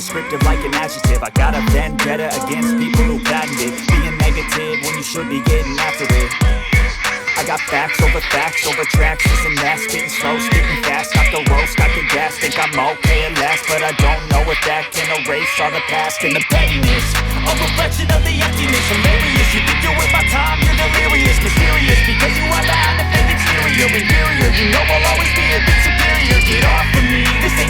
descriptive like an adjective. I got a vendetta against people who patented being negative when you should be getting after it. I got facts over facts over tracks, this and that, spitting slow, spitting fast, got the roast, got the gas, think I'm okay at last, but I don't know if that can erase all the past and the pettiness. A reflection of the emptiness, hilarious. You think you're with my time, you're delirious, mysterious, because you are behind the fake exterior, inferior. You know I'll always be a bit superior. Get off of me,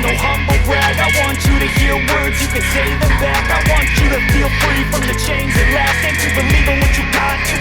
no humble brag. I want you to hear words, you can say them back. I want you to feel free from the chains at last, and to believe in what you got.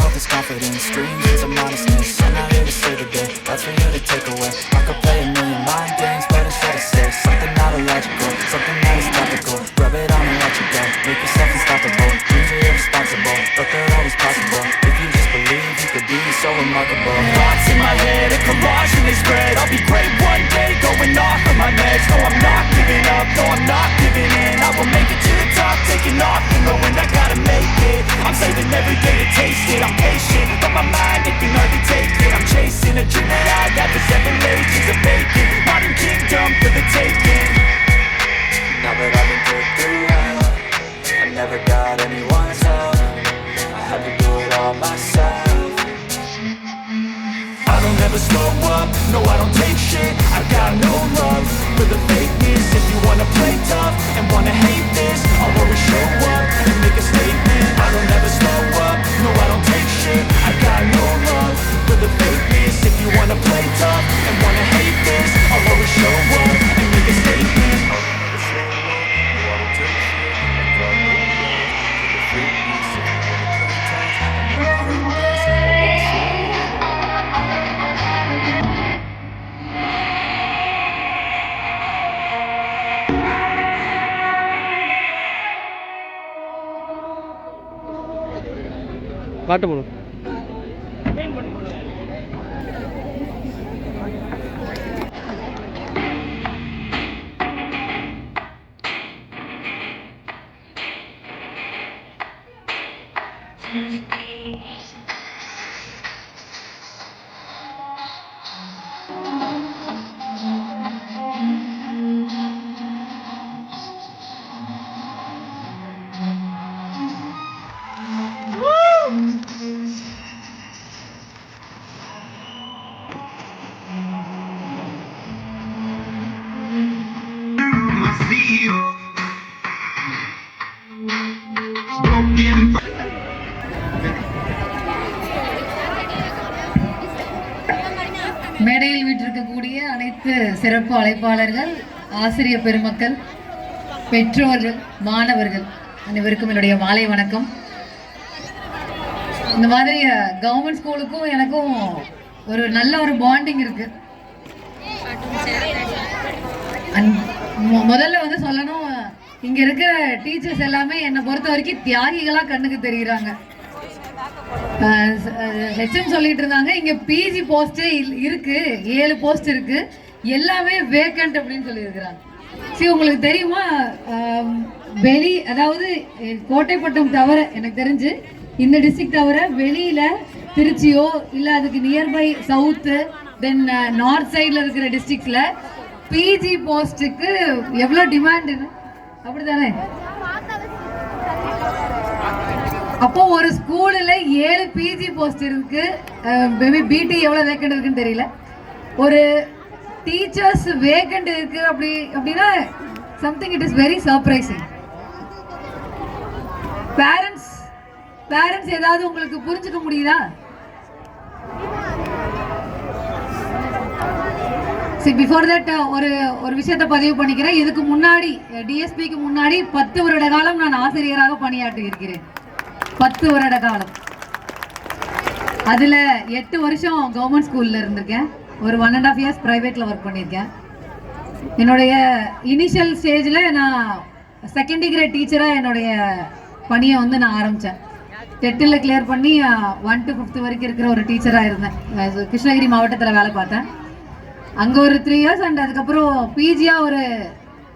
Incompetent Mental health is confidence, dreams into modestness. I'm not here to save the day, that's for you to take away. I could play a million mind games, but instead I say Something not illogical, something that is topical. Rub it on and let you go, make yourself so remarkable Thoughts in my head, a collage and they spread. I'll be great one day, going off of my meds. No, I'm not giving up, no, I'm not giving in. I will make it to the top, taking off and I gotta make it. I'm saving every day to taste it, I'm patient But my mind, it can hardly take it. I'm chasing a dream that I got seven ages பாட்டு போடும் மேடையில் வீட்டிருக்கக்கூடிய அனைத்து சிறப்பு அழைப்பாளர்கள் ஆசிரியர் பெருமக்கள் பெற்றோர்கள் மாணவர்கள் அனைவருக்கும் என்னுடைய மாலை வணக்கம். இந்த மாதிரி கவர்மெண்ட் ஸ்கூலுக்கும் எனக்கும் ஒரு நல்ல ஒரு பாண்டிங் இருக்கு. முதல்ல வந்து சொல்லணும் இங்க இருக்கிற டீச்சர்ஸ் எல்லாமே என்னை பொறுத்த வரைக்கும் தியாகிகளா கண்ணுக்கு தெரிகிறாங்க ஹெச்எம் சொல்லிட்டு இருந்தாங்க. இங்க பிஜி போஸ்டே இருக்கு. ஏழு போஸ்ட் இருக்கு. எல்லாமே வேக்கண்ட் அப்படின்னு சொல்லியிருக்கிறாங்க. சரி உங்களுக்கு தெரியுமா? வெளி அதாவது கோட்டைப்பட்டம் தவிர எனக்கு தெரிஞ்சு இந்த டிஸ்ட்ரிக்ட் தவிர வெளியில திருச்சியோ இல்ல அதுக்கு நியர்பை சவுத்து தென் நார்த் சைடில் இருக்கிற டிஸ்ட்ரிக்ட்ஸ்ல பிஜி போஸ்ட்டுக்கு எவ்வளோ டிமாண்ட் அப்படிதானே அப்போ ஒரு ஸ்கூல்ல ஏழு பிஜி போஸ்ட் இருக்கு. மேபி பிடி எவ்வளவு வேக்கண்ட் இருக்குன்னு தெரியல. ஒரு டீச்சர்ஸ் வேக்கண்ட் இருக்கு அப்படி அப்படின்னா something it is very surprising parents parents ஏதாவது உங்களுக்கு புரிஞ்சுக்க முடியுதா? சரி பிஃபோர் தட் ஒரு ஒரு விஷயத்தை பதிவு பண்ணிக்கிறேன். இதுக்கு முன்னாடி டிஎஸ்பிக்கு முன்னாடி பத்து வருட காலம் நான் ஆசிரியராக பணியாற்றி இருக்கிறேன் பத்து வருட காலம். அதில் எட்டு வருஷம் கவர்மெண்ட் ஸ்கூலில் இருந்திருக்கேன். ஒரு ஒன் அண்ட் ஆஃப் இயர்ஸ் ப்ரைவேட்டில் ஒர்க் பண்ணியிருக்கேன். என்னுடைய இனிஷியல் ஸ்டேஜில் நான் செகண்ட் டிகிரி டீச்சராக என்னுடைய பணியை வந்து நான் ஆரம்பித்தேன் டெட்டில் கிளியர் பண்ணி ஒன் டு ஃபிஃப்த் வரைக்கும் இருக்கிற ஒரு டீச்சராக இருந்தேன். கிருஷ்ணகிரி மாவட்டத்தில் வேலை பார்த்தேன். அங்கே ஒரு த்ரீ இயர்ஸ் அண்ட் அதுக்கப்புறம் பிஜியாக ஒரு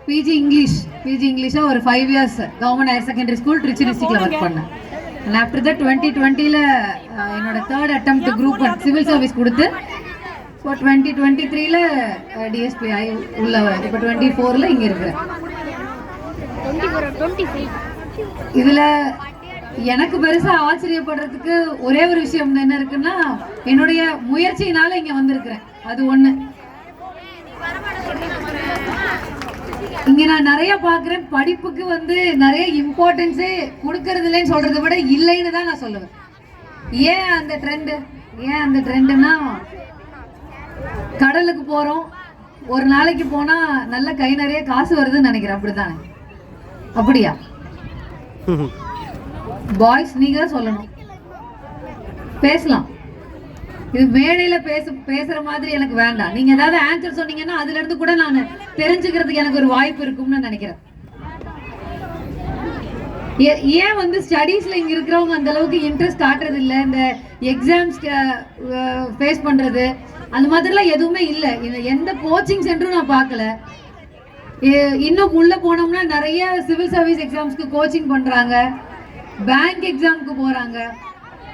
பிஜி இங்கிலீஷ் பிஜி இங்கிலீஷாக ஒரு five years government higher secondary school Trichy டிஸ்ட்ரிக்டில் ஒர்க் பண்ணேன். அண்ட் ஆஃப்டர் தட் டுவெண்ட்டி டுவெண்ட்டியில் என்னோட third attempt group civil service கொடுத்து இப்போ டுவெண்ட்டி டுவெண்ட்டி த்ரீல டிஎஸ்பி ஆகி உள்ள இப்போ டுவெண்ட்டி ஃபோரில் இங்கே இருக்கிறேன். இதில் எனக்கு பெருசாக ஆச்சரியப்படுறதுக்கு ஒரே ஒரு விஷயம் என்ன இருக்குன்னா என்னுடைய முயற்சியினால இங்கே வந்திருக்கிறேன். அது ஒன்று இங்க நான் நிறைய பாக்குறேன் படிப்புக்கு வந்து நிறைய இம்பார்ட்டன்ஸே கொடுக்கறது இல்லைன்னு சொல்றதை விட இல்லைன்னு தான் நான் சொல்லுவேன். ஏன் அந்த ட்ரெண்ட் ஏன் அந்த ட்ரெண்டுன்னா கடலுக்கு போறோம். ஒரு நாளைக்கு போனா நல்ல கை நிறைய காசு வருதுன்னு நினைக்கிறேன். அப்படித்தானே? அப்படியா? பாய்ஸ் நீங்க சொல்லணும். பேசலாம். இது மேடையில பேச பேசுற மாதிரி எனக்கு வேண்டாம். நீங்க ஏதாவது ஆன்சர் சொன்னீங்கன்னா அதுல இருந்து கூட நான் தெரிஞ்சுக்கிறதுக்கு எனக்கு ஒரு வாய்ப்பு இருக்கும்னு நினைக்கிறேன். ஏ- ஏன் வந்து ஸ்டடீஸ்ல இங்க இருக்கிறவங்க அந்த அளவுக்கு இன்ட்ரெஸ்ட் காட்டுறது இல்ல? இந்த எக்ஸாம்ஸ் ஃபேஸ் பண்றது அந்த மாதிரிலாம் எதுவுமே இல்லை. எந்த கோச்சிங் சென்டரும் நான் பார்க்கல. ஏ- இன்னும் உள்ள போனோம்னா நிறைய சிவில் சர்வீஸ் எக்ஸாம்ஸ்க்கு கோச்சிங் பண்றாங்க. பேங்க் எக்ஸாம்க்கு போறாங்க.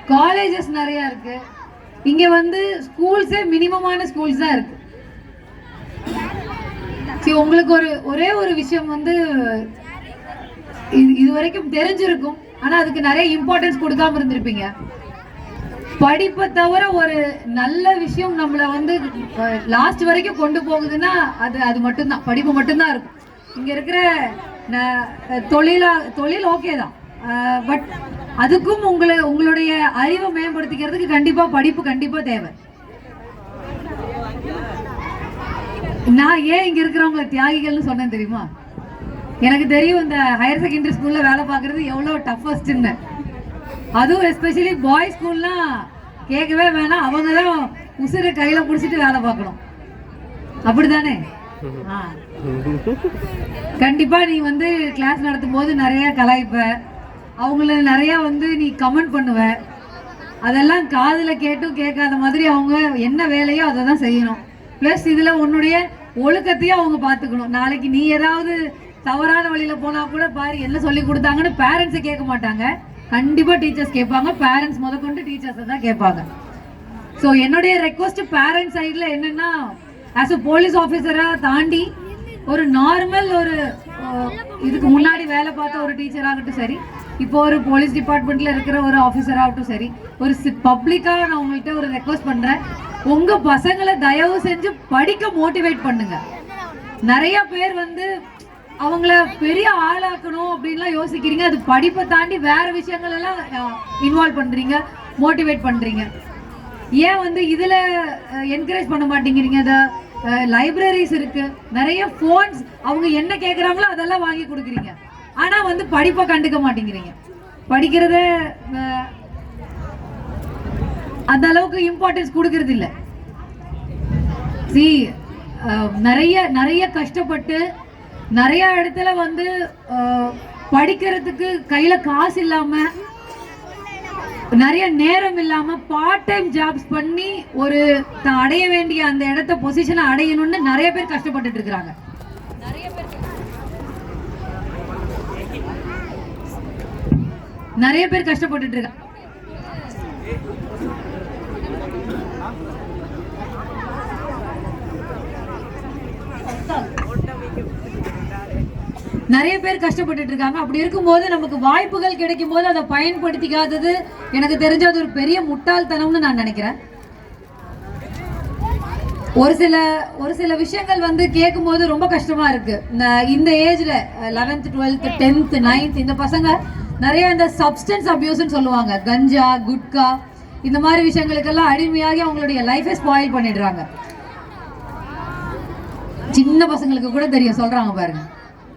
காலேஜஸ் நிறைய இருக்கு. இங்க வந்து ஸ்கூல்ஸே மினிமமான ஸ்கூல்ஸ் தான் இருக்கு. சரி உங்களுக்கு ஒரு ஒரே ஒரு விஷயம் வந்து இது இது வரைக்கும் தெரிஞ்சிருக்கும். ஆனா அதுக்கு நிறைய இம்பார்ட்டன்ஸ் கொடுக்காம இருந்திருப்பீங்க. படிப்பை தவிர ஒரு நல்ல விஷயம் நம்மள வந்து லாஸ்ட் வரைக்கும் கொண்டு போகுதுன்னா அது அது மட்டும்தான். படிப்பு மட்டும்தான் இருக்கும். இங்கே இருக்கிற ந- தொழிலா தொழில் ஓகே தான். பட் அதுக்கும் உங்களை உங்களுடைய அறிவை மேம்படுத்திக்கிறதுக்கு கண்டிப்பா படிப்பு கண்டிப்பா தேவை. நான் ஏன் இங்க இருக்கிறவங்களை தியாகிகள்னு சொன்னேன் தெரியுமா? எனக்கு தெரியும் இந்த ஹையர் செகண்டரி ஸ்கூல்ல வேலை பார்க்கறது எவ்வளவு டஃபஸ்ட்னு அதுவும் எஸ்பெஷலி பாய்ஸ் ஸ்கூல்லாம் கேட்கவே வேணாம். அவங்க தான் உசுரை கையில பிடிச்சிட்டு வேலை பார்க்கணும். அப்படிதானே ஆ. கண்டிப்பா நீ வந்து கிளாஸ் நடத்தும் போது நிறைய கலாய்ப்ப. அவங்கள நிறைய வந்து நீ கமெண்ட் பண்ணுவ. அதெல்லாம் காதில் கேட்டும் கேட்காத மாதிரி அவங்க என்ன வேலையோ அதை தான் செய்யணும். ப்ளஸ் இதில் உன்னுடைய ஒழுக்கத்தையும் அவங்க பார்த்துக்கணும். நாளைக்கு நீ ஏதாவது தவறான வழியில் போனால் கூட பாரு என்ன சொல்லி கொடுத்தாங்கன்னு பேரண்ட்ஸை கேட்க மாட்டாங்க. கண்டிப்பாக டீச்சர்ஸ் கேட்பாங்க. பேரண்ட்ஸ் முதற்கொண்டு டீச்சர்ஸை தான் கேட்பாங்க. ஸோ என்னுடைய ரெக்வஸ்ட் பேரண்ட்ஸ் சைடில் என்னன்னா ஆஸ் அ போலீஸ் ஆஃபீஸராக தாண்டி ஒரு நார்மல் ஒரு இதுக்கு முன்னாடி வேலை பார்த்த ஒரு டீச்சர் ஆகட்டும் சரி இப்போ ஒரு போலீஸ் டிபார்ட்மெண்ட்டில் இருக்கிற ஒரு ஆஃபீஸர் ஆகட்டும் சரி ஒரு பப்ளிக்காக நான் உங்கள்கிட்ட ஒரு ரெக்வஸ்ட் பண்றேன். உங்க பசங்களை தயவு செஞ்சு படிக்க மோட்டிவேட் பண்ணுங்க. நிறைய பேர் வந்து அவங்கள பெரிய ஆளாக்கணும் அப்படின்லாம் யோசிக்கிறீங்க. அது படிப்பை தாண்டி வேற விஷயங்கள் எல்லாம் இன்வால்வ் பண்றீங்க மோட்டிவேட் பண்றீங்க. ஏன் வந்து இதில் என்கரேஜ் பண்ண மாட்டேங்கிறீங்க அதை? லைப்ரரிஸ் இருக்கு. நிறைய ஃபோன்ஸ் அவங்க என்ன கேட்குறாங்களோ அதெல்லாம் வாங்கி கொடுக்குறீங்க. ஆனால் வந்து படிப்பை கண்டுக்க மாட்டேங்கிறீங்க. படிக்கிறத அந்த அளவுக்கு இம்பார்ட்டன்ஸ் கொடுக்கறது இல்லை. சி நிறைய நிறைய கஷ்டப்பட்டு நிறைய இடத்துல வந்து படிக்கிறதுக்கு கையில் காசு இல்லாமல் நிறைய நேரம் இல்லாம பார்ட் டைம் ஜாப்ஸ் பண்ணி ஒரு தான் அடைய வேண்டிய அந்த இடத்த பொசிஷனை அடையணும்னு நிறைய பேர் கஷ்டப்பட்டுட்டு இருக்கிறாங்க. நிறைய பேர் கஷ்டப்பட்டுட்டு இருக்காங்க நிறைய பேர் கஷ்டப்பட்டுட்டு இருக்காங்க. அப்படி இருக்கும்போது நமக்கு வாய்ப்புகள் கிடைக்கும் போது அதை பயன்படுத்திக்காதது எனக்கு தெரிஞ்ச அது ஒரு பெரிய முட்டாள்தனம்னு நான் நினைக்கிறேன். ஒரு சில ஒரு சில விஷயங்கள் வந்து கேட்கும் போது ரொம்ப கஷ்டமா இருக்கு. இந்த- இந்த ஏஜ்ல லெவன்த் டுவெல்த் டென்த் நைன்த் இந்த பசங்க நிறைய இந்த சப்ஸ்டன்ஸ் அபியூஸ்ன்னு சொல்லுவாங்க. கஞ்சா குட்கா இந்த மாதிரி விஷயங்களுக்கெல்லாம் அடிமையாகி அவங்களுடைய லைஃபை ஸ்பாயில் பண்ணிடுறாங்க. சின்ன பசங்களுக்கு கூட தெரியும் சொல்றாங்க பாருங்க.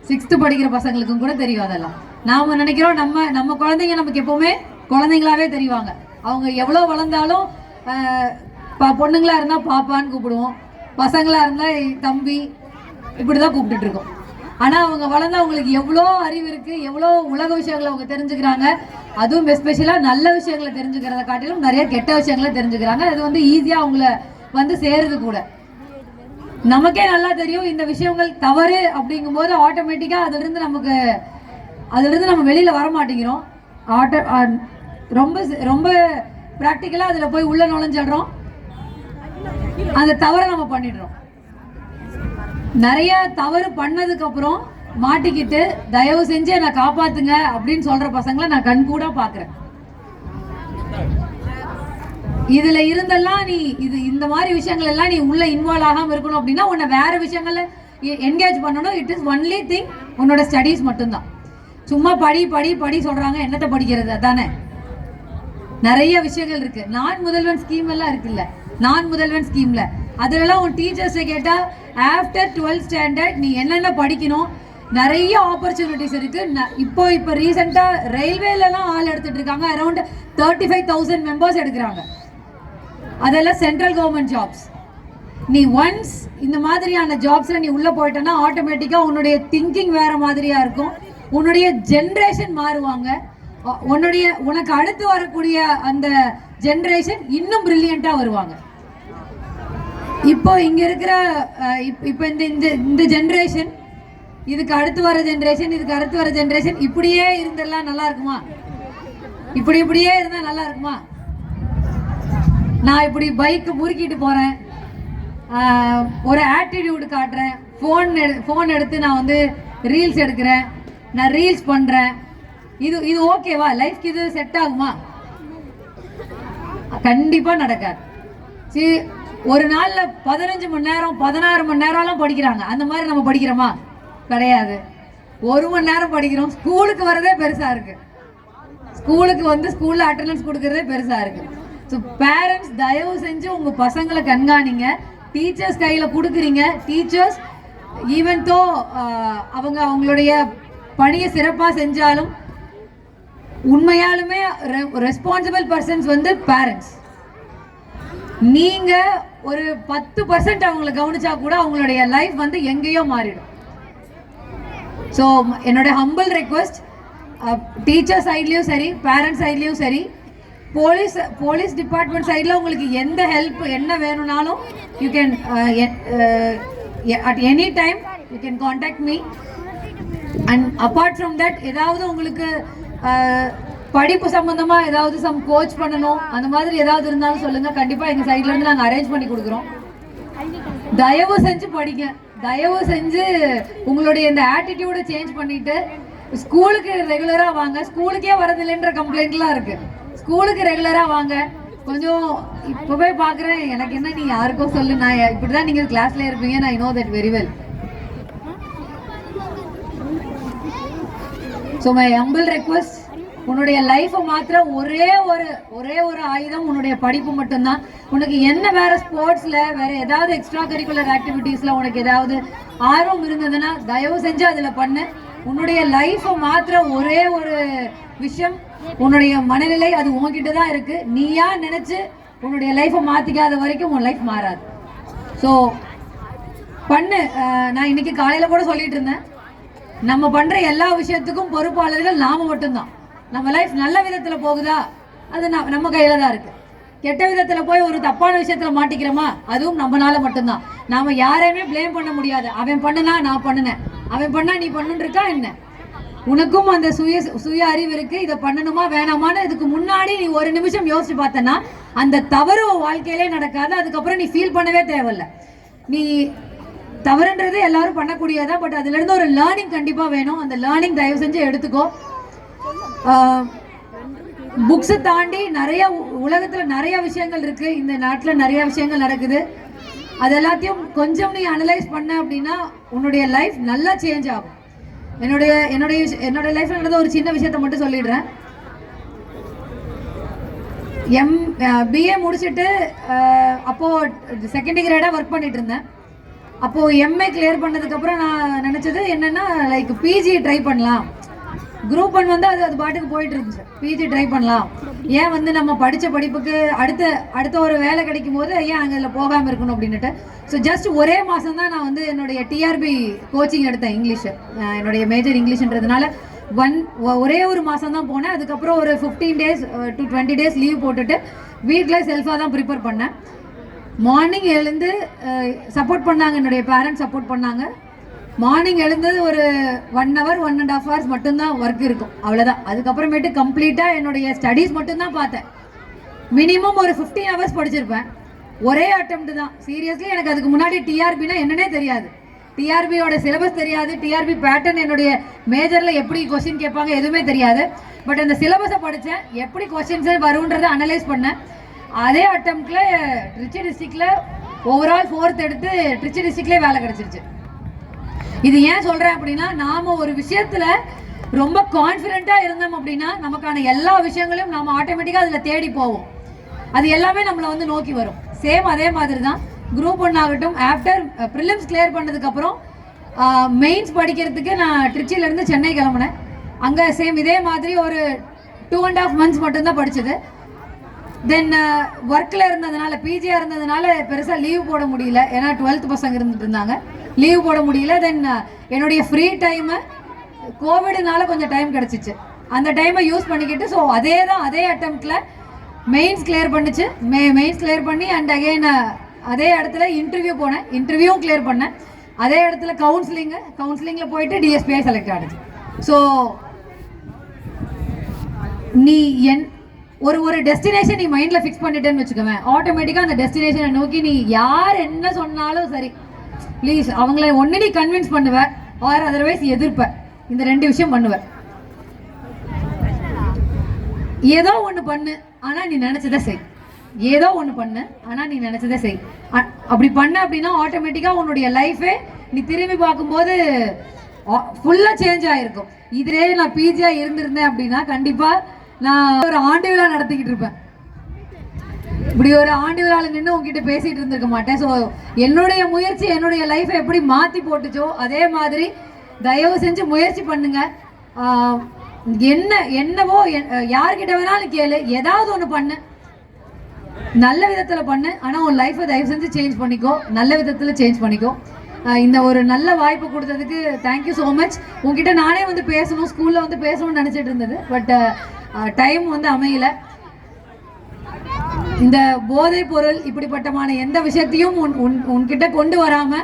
சிக்ஸ்த்து படிக்கிற பசங்களுக்கும் கூட தெரியும் அதெல்லாம். நாம் நினைக்கிறோம் நம்ம நம்ம குழந்தைங்க நமக்கு எப்போவுமே குழந்தைங்களாவே தெரிவாங்க. அவங்க எவ்வளோ வளர்ந்தாலும் பா பொண்ணுங்களாக இருந்தால் பாப்பான்னு கூப்பிடுவோம். பசங்களாக இருந்தால் தம்பி இப்படி தான் கூப்பிட்டுட்டு இருக்கோம். ஆனால் அவங்க வளர்ந்து அவங்களுக்கு எவ்வளோ அறிவு இருக்குது எவ்வளோ உலக விஷயங்களை அவங்க தெரிஞ்சுக்கிறாங்க. அதுவும் எஸ்பெஷலாக நல்ல விஷயங்களை தெரிஞ்சுக்கிறத காட்டிலும் நிறைய கெட்ட விஷயங்களை தெரிஞ்சுக்கிறாங்க. அது வந்து ஈஸியாக அவங்கள வந்து சேருது கூட. நமக்கே நல்லா தெரியும் இந்த விஷயங்கள் தவறு அப்படிங்கும்போது ஆட்டோமேட்டிக்காக அதிலிருந்து நமக்கு அதிலிருந்து நம்ம வெளியில் வர மாட்டேங்கிறோம். ஆட்டோ ரொம்ப ரொம்ப ப்ராக்டிக்கலாக அதில் போய் உள்ள நுழைஞ்சிடுறோம். அந்த தவறை நம்ம பண்ணிடுறோம். நிறைய தவறு பண்ணதுக்கப்புறம் மாட்டிக்கிட்டு தயவு செஞ்சு என்னை காப்பாத்துங்க அப்படின்னு சொல்கிற பசங்களை நான் கண் கூட பார்க்குறேன் இதுல இருந்தெல்லாம் நீ இது இந்த மாதிரி விஷயங்கள் எல்லாம் நீ உள்ள இன்வால்வ் ஆகாம இருக்கணும் அப்படின்னா உன்னை வேற விஷயங்கள்ல என்கேஜ் பண்ணணும். இட் இஸ் ஒன்லி திங் உன்னோட ஸ்டடீஸ் மட்டும்தான். சும்மா படி படி படி சொல்றாங்க என்னத்தை படிக்கிறது அதானே? நிறைய விஷயங்கள் இருக்கு. நான் முதல்வன் ஸ்கீம் எல்லாம் இருக்குல்ல. நான் முதல்வன் ஸ்கீம்ல அதுலலாம் உன் டீச்சர்ஸ் கேட்டா ஆஃப்டர் டுவெல்த் ஸ்டாண்டர்ட் நீ என்னென்ன படிக்கணும்? நிறைய ஆப்பர்ச்சுனிட்டிஸ் இருக்கு. இப்போ இப்போ ரீசெண்டாக ரயில்வேலலாம் ஆள் எடுத்துட்டு இருக்காங்க. Around thirty five thousand members எடுக்கிறாங்க. அதெல்லாம் சென்ட்ரல் கவர்மெண்ட் ஜாப்ஸ் நீ ஒன்ஸ் இந்த மாதிரியான ஜாப்ஸில் நீ உள்ளே போயிட்டனா ஆட்டோமேட்டிக்காக உன்னுடைய திங்கிங் வேறு மாதிரியாக இருக்கும். உன்னுடைய ஜென்ரேஷன் மாறுவாங்க. உன்னுடைய உனக்கு அடுத்து வரக்கூடிய அந்த ஜென்ரேஷன் இன்னும் பிரில்லியண்ட்டாக வருவாங்க. இப்போ இங்கே இருக்கிற இப்- இப்போ இந்த இந்த இந்த ஜென்ரேஷன் இதுக்கு அடுத்து வர ஜென்ரேஷன் இதுக்கு அடுத்து வர ஜென்ரேஷன் இப்படியே இருந்தெல்லாம் நல்லா இருக்குமா? இப்படி இப்படியே இருந்தால் நல்லா இருக்குமா? நான் இப்படி பைக்கு முறுக்கிட்டு போகிறேன் ஒரு ஆட்டிடியூடு காட்டுறேன். ஃபோன் எடு ஃபோன் எடுத்து நான் வந்து ரீல்ஸ் எடுக்கிறேன். நான் ரீல்ஸ் பண்ணுறேன் இது இது ஓகேவா லைஃப்க்கு இது செட் ஆகுமா? கண்டிப்பாக நடக்காது. சரி ஒரு நாளில் பதினஞ்சு மணி நேரம் பதினாறு மணி நேரம்லாம் படிக்கிறாங்க. அந்த மாதிரி நம்ம படிக்கிறோமா? கிடையாது. ஒரு மணி நேரம் படிக்கிறோம். ஸ்கூலுக்கு வரதே பெருசாக இருக்குது ஸ்கூலுக்கு வந்து ஸ்கூலில் அட்டண்டன்ஸ் கொடுக்கறதே பெருசாக இருக்குது ஸோ பேரண்ட்ஸ் தயவு செஞ்சு உங்கள் பசங்களை கண்காணிங்க. டீச்சர்ஸ் கையில் கொடுக்குறீங்க. டீச்சர்ஸ் ஈவன் தோ அவங்க அவங்களுடைய பணியை சிறப்பாக செஞ்சாலும் உண்மையாலுமே ரெஸ்பான்சிபிள் பர்சன்ஸ் வந்து பேரண்ட்ஸ் நீங்கள் ஒரு பத்து பர்சன்ட் அவங்கள கவனிச்சா கூட அவங்களுடைய லைஃப் வந்து எங்கேயோ மாறிடும். ஸோ என்னோட ஹம்பிள் ரெக்வஸ்ட் டீச்சர் சைட்லேயும் சரி பேரண்ட்ஸ் சைட்லேயும் சரி போலீஸ் போலீஸ் டிபார்ட்மெண்ட் சைடில் உங்களுக்கு எந்த ஹெல்ப் என்ன வேணும்னாலும் you can at any time you can contact me and apart from that ஏதாவது உங்களுக்கு uh, படிப்பு சம்மந்தமாக ஏதாவது சம் கோச் பண்ணணும் அந்த மாதிரி ஏதாவது இருந்தாலும் சொல்லுங்கள் கண்டிப்பாக எங்கள் சைட்லேருந்து நாங்கள் அரேஞ்ச் பண்ணி கொடுக்குறோம். தயவு செஞ்சு படிங்க. தயவு செஞ்சு உங்களுடைய இந்த ஆட்டிடியூடை சேஞ்ச் பண்ணிட்டு ஸ்கூலுக்கு ரெகுலராக வாங்க. ஸ்கூலுக்கே வரதில்லைன்ற கம்ப்ளைண்ட்லாம் இருக்குது ஸ்கூலுக்கு ரெகுலரா வாங்க. கொஞ்சம் இப்பவே பாக்குறேன். எனக்கு என்ன நீ யாருக்கும் சொல்லு. நான் இப்படிதான் நீங்க கிளாஸ்ல இருப்பீங்க. நான் know that very well so my humble request உன்னுடைய லைஃப்பை மாத்திர ஒரே ஒரு ஒரே ஒரு ஆயுதம் உன்னுடைய படிப்பு மட்டும்தான். உனக்கு என்ன வேற ஸ்போர்ட்ஸ்ல வேற ஏதாவது எக்ஸ்ட்ரா கரிக்குலர் ஆக்டிவிட்டீஸ்ல உனக்கு ஏதாவது ஆர்வம் இருந்ததுன்னா தயவு செஞ்சு அதில் பண்ணு. உன்னுடைய லைஃப்பை மாத்திர ஒரே ஒரு விஷயம். உன்னுடைய மனநிலை அது உங்ககிட்ட தான் இருக்கு. நீயா நினைச்சு உன்னுடைய லைஃப்பை மாத்திக்காத வரைக்கும் உன் லைஃப் மாறாது. ஸோ பண்ணு. நான் இன்னைக்கு காலையில கூட சொல்லிட்டு இருந்தேன். நம்ம பண்ற எல்லா விஷயத்துக்கும் பொறுப்பாளர்கள் நாம மட்டும்தான். நம்ம லைஃப் நல்ல விதத்துல போகுதா? அது நம்ம கையில தான் இருக்கு. கெட்ட விதத்துல போய் ஒரு தப்பான விஷயத்துல மாட்டிக்கிறோமா? அதுவும் நம்மளால மட்டும்தான். நாம யாரையுமே ப்ளேம் பண்ண முடியாது. அவன் பண்ணுனா நான் பண்ணுனேன். அவன் பண்ணா நீ பண்ணுன்னு இருக்கா என்ன? உனக்கும் அந்த சுய சுய அறிவு இருக்கு இதை பண்ணணுமா வேணாமான்னு இதுக்கு முன்னாடி நீ ஒரு நிமிஷம் யோசிச்சு பார்த்தனா அந்த தவறு வாழ்க்கையிலே நடக்காது அதுக்கப்புறம் நீ ஃபீல் பண்ணவே தேவையில்ல. நீ தவறுன்றது எல்லாரும் பண்ணக்கூடியதான் பட் அதுல இருந்து ஒரு லேர்னிங் கண்டிப்பா வேணும். அந்த லேர்னிங் தயவு செஞ்சு எடுத்துக்கோ. புக்ஸை தாண்டி நிறைய உ- உலகத்துல நிறைய விஷயங்கள் இருக்கு. இந்த நாட்டில் நிறைய விஷயங்கள் நடக்குது. அது எல்லாத்தையும் கொஞ்சம் நீ அனலைஸ் பண்ண அப்படின்னா உன்னுடைய லைஃப் நல்லா சேஞ்ச் ஆகும். என்னுடைய என்னுடைய விஷ- என்னோட லைஃப்ல நடந்த ஒரு சின்ன விஷயத்த மட்டும் சொல்லிடுறேன். எம் பிஏ முடிச்சுட்டு அப்போது அப்போ செகண்ட் கிரேடாக ஒர்க் பண்ணிட்டு இருந்தேன். அப்போ எம்ஏ கிளியர் பண்ணதுக்கு அப்புறம் நான் நினைச்சது என்னன்னா லைக் பிஜி ட்ரை பண்ணலாம். குரூப் ஒன் வந்து அது அது பாட்டுக்கு போயிட்டு இருந்துச்சு பிஜி ட்ரை பண்ணலாம். ஏன் வந்து நம்ம படித்த படிப்புக்கு அடுத்த அடுத்த ஒரு வேலை கிடைக்கும் போது ஏன் அங்கே அதில் போகாமல் இருக்கணும் அப்படின்னுட்டு. ஸோ ஜஸ்ட் ஒரே மாதம் தான் நான் வந்து என்னுடைய டிஆர்பி கோச்சிங் எடுத்தேன் இங்கிலீஷு. என்னுடைய மேஜர் இங்கிலீஷ்ன்றதுனால ஒன் ஒரே ஒரு மாதம் தான் போனேன். அதுக்கப்புறம் ஒரு fifteen days to twenty days leave போட்டுட்டு வீட்டில் செல்ஃபாக தான் ப்ரிப்பேர் பண்ணேன். மார்னிங் எழுந்து சப்போர்ட் பண்ணாங்க. என்னுடைய பேரண்ட்ஸ் சப்போர்ட் பண்ணாங்க. மார்னிங் எழுந்தது ஒரு one hour one and half hours மட்டும்தான் ஒர்க் இருக்கும். அவ்வளோதான் அதுக்கப்புறமேட்டு கம்ப்ளீட்டாக என்னுடைய ஸ்டடீஸ் மட்டும்தான் பார்த்தேன். மினிமம் ஒரு ஃபிஃப்டீன் ஹவர்ஸ் படிச்சிருப்பேன். ஒரே அட்டம்ப்ட் தான். சீரியஸ்லி எனக்கு அதுக்கு முன்னாடி டிஆர்பினா என்னன்னே தெரியாது. டிஆர்பியோட சிலபஸ் தெரியாது. டிஆர்பி பேட்டர்ன் என்னுடைய மேஜரில் எப்படி கொஸ்டின் கேட்பாங்க எதுவுமே தெரியாது. பட் அந்த சிலபஸை படித்தேன் எப்படி கொஸ்டின்ஸே வரும்ன்றதை அனலைஸ் பண்ணேன். அதே அட்டம்ப்டில் ட்ரிச்சி டிஸ்ட்ரிக்டில் ஓவரால் ஃபோர்த் எடுத்து ட்ரிச்சி டிஸ்ட்ரிக்ட்லேயே வேலை கிடச்சிருச்சு. இது ஏன் சொல்றேன் அப்படின்னா நாம ஒரு விஷயத்துல ரொம்ப கான்ஃபிடென்ட்டா இருந்தோம் அப்படின்னா நமக்கான எல்லா விஷயங்களையும் நாம ஆட்டோமேட்டிக்கா அதுல தேடி போவோம். அது எல்லாமே நம்மளை வந்து நோக்கி வரும். சேம் அதே மாதிரி தான் குரூப் ஒன் ஆகட்டும் ஆஃப்டர் ப்ரிலிம்ஸ் கிளியர் பண்ணதுக்கு அப்புறம் மெயின்ஸ் படிக்கிறதுக்கு நான் திருச்சியில இருந்து சென்னை கிளம்புனேன். அங்கே சேம் இதே மாதிரி ஒரு டூ அண்ட் ஆஃப் மந்த்ஸ் மட்டும்தான் படிச்சது. தென் ஒர்க்கில் uh, இருந்ததுனால பிஜியாக இருந்ததுனால பெருசாக லீவ் போட முடியல. ஏன்னா டுவெல்த் பசங்க இருந்துட்டு இருந்தாங்க. லீவ் போட முடியல. தென் uh, என்னுடைய ஃப்ரீ டைமை கோவிடுனால கொஞ்சம் டைம் கிடச்சிச்சு. அந்த டைமை யூஸ் பண்ணிக்கிட்டு ஸோ அதே தான் அதே அட்டம்ப்டில் மெயின்ஸ் கிளியர் பண்ணுச்சு. மே மெயின்ஸ் கிளியர் பண்ணி அண்ட் அகைன் uh, அதே இடத்துல இன்டர்வியூ போனேன். இன்டர்வியூவும் கிளியர் பண்ணேன். அதே இடத்துல கவுன்சிலிங்கு கவுன்சிலிங்கில் போயிட்டு டிஎஸ்பிஐ செலக்ட் ஆகிடுச்சு ஸோ நீ என் ஒரு ஒரு டெஸ்டினேஷன் நீ மைண்ட்ல ஃபிக்ஸ் பண்ணிட்டேன்னு வச்சுக்கோவேன். ஆட்டோமேட்டிக்கா அந்த டெஸ்டினேஷனை நோக்கி நீ யார் என்ன சொன்னாலும் சரி. ப்ளீஸ் அவங்கள ஒன்னு நீ கன்வின்ஸ் பண்ணுவ. ஆர் அதர்வைஸ் எதிர்ப்ப. இந்த ரெண்டு விஷயம் பண்ணுவ. ஏதோ ஒன்று பண்ணு ஆனால் நீ நினச்சதை செய். ஏதோ ஒன்று பண்ணு ஆனால் நீ நினச்சத செய். அ- அப்படி பண்ண அப்படின்னா ஆட்டோமேட்டிக்காக உன்னுடைய லைஃபே நீ திரும்பி பார்க்கும்போது ஃபுல்லாக சேஞ்ச் ஆகிருக்கும் இதிலே நான் பிஜியாக இருந்திருந்தேன் அப்படின்னா கண்டிப்பாக நான் ஒரு ஆண்டு விழா நடத்திக்கிட்டு இருப்பேன். இப்படி ஒரு ஆண்டு விழாவில் நின்று உங்ககிட்ட பேசிட்டு இருந்திருக்க மாட்டேன். ஸோ என்னுடைய முயற்சி என்னுடைய லைஃப்பை எப்படி மாற்றி போட்டுச்சோ அதே மாதிரி தயவு செஞ்சு முயற்சி பண்ணுங்க. என்ன என்னவோ என்- யார்கிட்ட வேணாலும் கேளு. ஏதாவது ஒன்று பண்ணு. நல்ல விதத்தில் பண்ணு. ஆனால் உன் லைஃப்பை தயவு செஞ்சு சேஞ்ச் பண்ணிக்கோ. நல்ல விதத்தில் சேஞ்ச் பண்ணிக்கோ. இந்த ஒரு நல்ல வாய்ப்பு கொடுத்ததுக்கு தேங்க்யூ ஸோ மச் உங்ககிட்ட நானே வந்து பேசணும் ஸ்கூலில் வந்து பேசணும்னு நினச்சிட்டு இருந்தது. பட் டைம் வந்து அமையல. இந்த போதைப் பொருள் இப்படிப்பட்டமான எந்த விஷயத்தையும் உன் உன் உன்கிட்ட கொண்டு வராம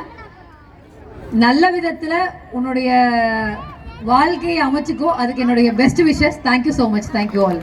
நல்ல விதத்துல உன்னுடைய வாழ்க்கையை அமைச்சுக்கோ. அதுக்கு என்னுடைய best wishes thank you so much thank you all